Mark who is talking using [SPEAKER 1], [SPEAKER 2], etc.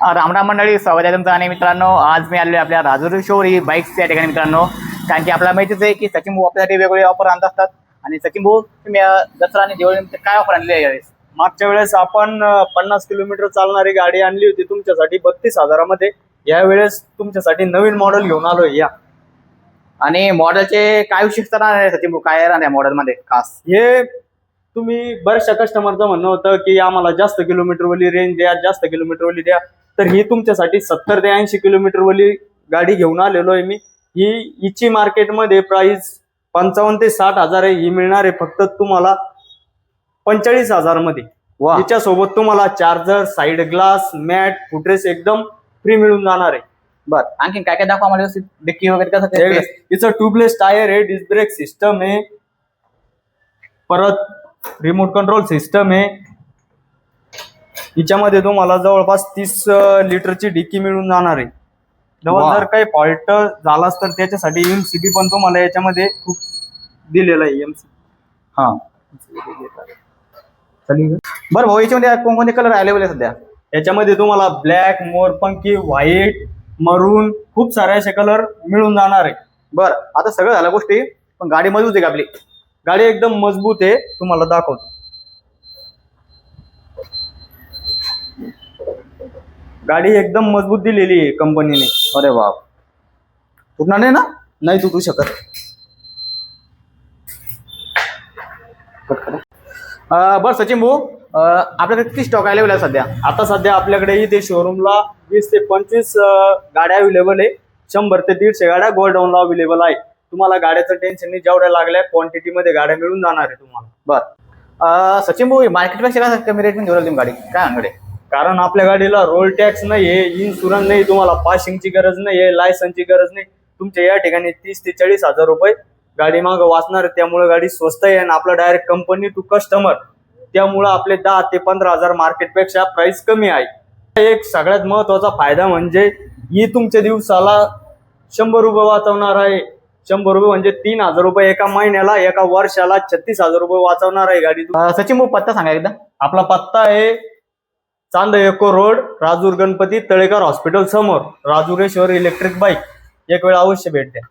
[SPEAKER 1] रामराम मंडळी स्वागत आहे तुमचं आणि मित्रांनो आज मी आलेलो आपल्या राजूर शोर ही बाईक्स या ठिकाणी मित्रांनो. कारण की आपल्याला माहितीच आहे की सचिन भाऊ आपल्यासाठी वेगवेगळे ऑफर आणत असतात. आणि सचिन भाऊ तुम्ही दसरा आणि दिवाळी काय ऑफर आणले आहे यावेळेस?
[SPEAKER 2] मागच्या वेळेस आपण पन्नास किलोमीटर चालणारी गाडी आणली होती तुमच्यासाठी बत्तीस हजारामध्ये. यावेळेस तुमच्यासाठी नवीन मॉडेल घेऊन आलोय या.
[SPEAKER 1] आणि मॉडेलचे काय विशेषता राहणार आहे सचिन भाऊ? काय राहणार आहे मॉडेलमध्ये खास.
[SPEAKER 2] हे तुम्ही बऱ्याचशा कस्टमरचं म्हणणं होतं की आम्हाला जास्त किलोमीटरवाली रेंज द्या जास्त किलोमीटरवाली द्या. तर ही तुमच्यासाठी सत्तर ते ऐंशी किलोमीटरवाली गाडी घेऊन आलेलो आहे मी. ही हिची मार्केटमध्ये प्राइस पंचावन्न ते साठ हजार आहे. ही मिळणार आहे फक्त तुम्हाला पंचेचाळीस हजारमध्ये
[SPEAKER 1] वा
[SPEAKER 2] तिच्यासोबत तुम्हाला charger side glass mat footrest एकदम फ्री मिळून जाणार आहे.
[SPEAKER 1] बर आणखी काय काय दाखवा मला डिक्की वगैरे कसं
[SPEAKER 2] तिचं ट्यूबलेस टायर आहे डिस्क ब्रेक सिस्टम आहे. परत रिमोट कंट्रोल सिस्टम आहे. हिच्यामध्ये तुम्हाला जवळपास तीस लिटरची डिक्की मिळून जाणार आहे. जवळ. जर काही फॉल्ट झालाच तर त्याच्यासाठी एमसीबी पण तुम्हाला याच्यामध्ये खूप दिलेला आहे एमसी
[SPEAKER 1] हा. बरं भाऊ याच्यामध्ये कोणकोणते कलर अवेलेबल आहे सध्या?
[SPEAKER 2] याच्यामध्ये तुम्हाला ब्लॅक मोरपंखी व्हाईट मरून खूप सारे असे कलर मिळून जाणार आहे.
[SPEAKER 1] बरं आता सगळं झालं गोष्टी पण गाडी मजबूत आहे का आपली?
[SPEAKER 2] गाडी एकदम मजबूत आहे तुम्हाला दाखवतो. गाडी एकदम मजबूत दिलेली आहे कंपनीने.
[SPEAKER 1] अरे बाप. तुटणार नाही ना?
[SPEAKER 2] नाही तुटू शकत.
[SPEAKER 1] अं, बरं सचिन भाऊ अं, आपल्याकडे किती स्टॉक अवेलेबल आहे सध्या?
[SPEAKER 2] आता सध्या आपल्याकडे इथे शोरूमला वीस ते पंचवीस अं, गाड्या अवेलेबल आहे. शंभर ते दीडशे गाड्या गोल्डाऊनला अवेलेबल आहे. तुम्हाला गाड्याचं टेन्शन नाही जेवढ्या लागल्या क्वांटिटीमध्ये गाड्या मिळून जाणार आहे तुम्हाला.
[SPEAKER 1] बरं. अं, सचिन भाऊ मार्केटपेक्षा काय कमी रेट घेऊन तुम्ही गाडी? काय अंगडे
[SPEAKER 2] कारण आपल्या गाडीला रोल टॅक्स नाहीये इन्शुरन्स नाही तुम्हाला पासिंगची गरज नाहीये लायसनची गरज नाही. तुमच्या या ठिकाणी तीस ते चाळीस हजार रुपये गाडी मागं वाचणार आहे. त्यामुळे गाडी स्वस्त आहे आणि आपला डायरेक्ट कंपनी टू कस्टमर त्यामुळं आपले दहा ते पंधरा हजार मार्केटपेक्षा प्राइस कमी आहे. एक सगळ्यात महत्त्वाचा फायदा म्हणजे ही तुमच्या दिवसाला शंभर रुपये वाचवणार आहे. शंभर रुपये म्हणजे तीन हजार रुपये एका महिन्याला एका वर्षाला छत्तीस हजार रुपये वाचवणार आहे गाडी.
[SPEAKER 1] सचिन भाऊ पत्ता सांगा एकदा.
[SPEAKER 2] आपला पत्ता आहे Chand eco road Rajur Ganpati Talekar hospital समोर राजुरेश्वर इलेक्ट्रिक बाईक. एक वेळ अवश्य भेट द्या.